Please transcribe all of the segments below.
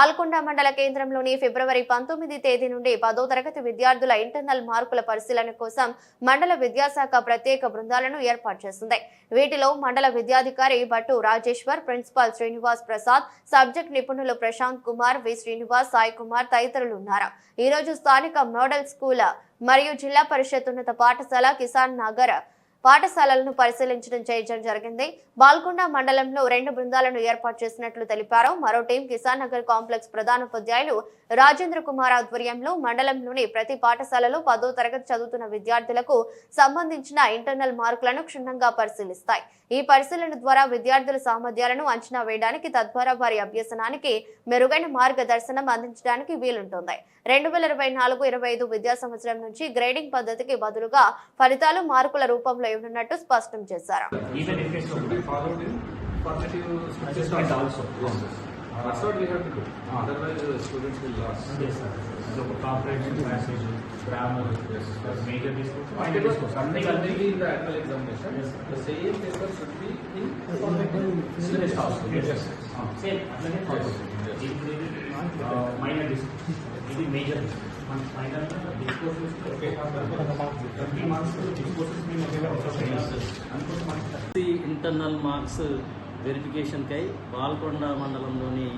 బాల్కొండ మండల కేంద్రంలోని ఫిబ్రవరి పంతొమ్మిది తేదీ నుండి పదో తరగతి విద్యార్థుల ఇంటర్నల్ మార్కుల పరిశీలన కోసం మండల విద్యాశాఖ ప్రత్యేక బృందాలను ఏర్పాటు చేసింది వీటిలో మండల విద్యాధికారి భట్టు రాజేశ్వర్ ప్రిన్సిపాల్ శ్రీనివాస్ ప్రసాద్ సబ్జెక్ట్ నిపుణులు ప్రశాంత్ కుమార్ వి. శ్రీనివాస్ సాయి కుమార్ తదితరులు ఉన్నారు. ఈ రోజు స్థానిక మోడల్ స్కూల్ మరియు జిల్లా పరిషత్ ఉన్నత పాఠశాల కిసాన్ నగర్ పాఠశాలలను పరిశీలించడం చేయడం జరిగింది. బాల్కొండ మండలంలో రెండు బృందాలను ఏర్పాటు చేసినట్లు తెలిపారు. మరో టీం కిసాన్ నగర్ కాంప్లెక్స్ ప్రధానోపాధ్యాయులు రాజేంద్ర కుమార్ ఆధ్వర్యంలో మండలంలోని ప్రతి పాఠశాలలో పదో తరగతి చదువుతున్న విద్యార్థులకు సంబంధించిన ఇంటర్నల్ మార్కులను క్షుణ్ణంగా పరిశీలిస్తాయి. ఈ పరిశీలన ద్వారా విద్యార్థుల సామర్థ్యాలను అంచనా వేయడానికి తద్వారా వారి అభ్యసనానికి మెరుగైన మార్గదర్శనం అందించడానికి వీలుంటుంది. రెండు వేల ఇరవై నాలుగు ఇరవై ఐదు విద్యా సంవత్సరం నుంచి గ్రేడింగ్ పద్ధతికి బదులుగా ఫలితాలు మార్కుల రూపంలో ఇవ్వనున్నట్టు స్పష్టం చేశారు be. Yes. That's what we have to do. Otherwise, uh, students will lose. Yes, sir. So comprehension passage, grammar, Yes. major discourse, minor discourse, something will be in the annual examination, Yes. the same paper should be in syllabus also. Yes. Same అట్లనే follow Yes. ఇప్పుడు ఇది minor discourse ఇది major discourse మన final discourses marks discourses మేము internal marks వెరిఫికేషన్కై బాల్కొండ మండలంలోని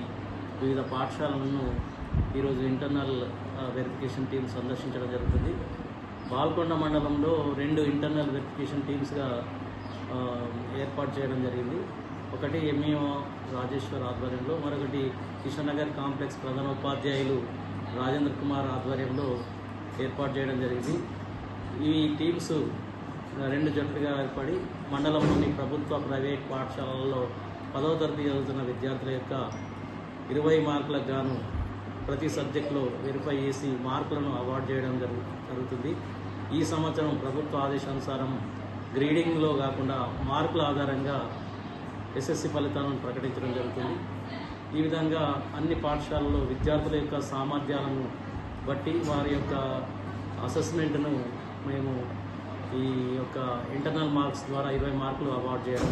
వివిధ పాఠశాలలను ఈరోజు ఇంటర్నల్ వెరిఫికేషన్ టీం సందర్శించడం జరుగుతుంది. బాల్కొండ మండలంలో రెండు ఇంటర్నల్ వెరిఫికేషన్ టీమ్స్గా ఏర్పాటు చేయడం జరిగింది. ఒకటి ఎంఈఓ రాజేశ్వర్ ఆధ్వర్యంలో మరొకటి కిషన్నగర్ కాంప్లెక్స్ ప్రధానోపాధ్యాయులు రాజేంద్ర కుమార్ ఆధ్వర్యంలో ఏర్పాటు చేయడం జరిగింది. ఈ టీమ్స్ రెండు జట్లుగా ఏర్పడి మండలంలోని ప్రభుత్వ ప్రైవేట్ పాఠశాలల్లో పదవ తరగతి చదువుతున్న విద్యార్థుల యొక్క ఇరవై మార్కులకు గాను ప్రతి సబ్జెక్టులో వెరిఫై చేసి మార్కులను అవార్డు చేయడం జరుగు జరుగుతుంది. ఈ సంవత్సరం ప్రభుత్వ ఆదేశానుసారం గ్రేడింగ్లో కాకుండా మార్కుల ఆధారంగా ఎస్ఎస్సి ఫలితాలను ప్రకటించడం జరుగుతుంది. ఈ విధంగా అన్ని పాఠశాలల్లో విద్యార్థుల యొక్క సామర్థ్యాలను బట్టి వారి యొక్క అసెస్మెంట్ను మేము ఈ యొక్క ఇంటర్నల్ మార్క్స్ ద్వారా ఇరవై మార్కులు అవార్డు చేయడం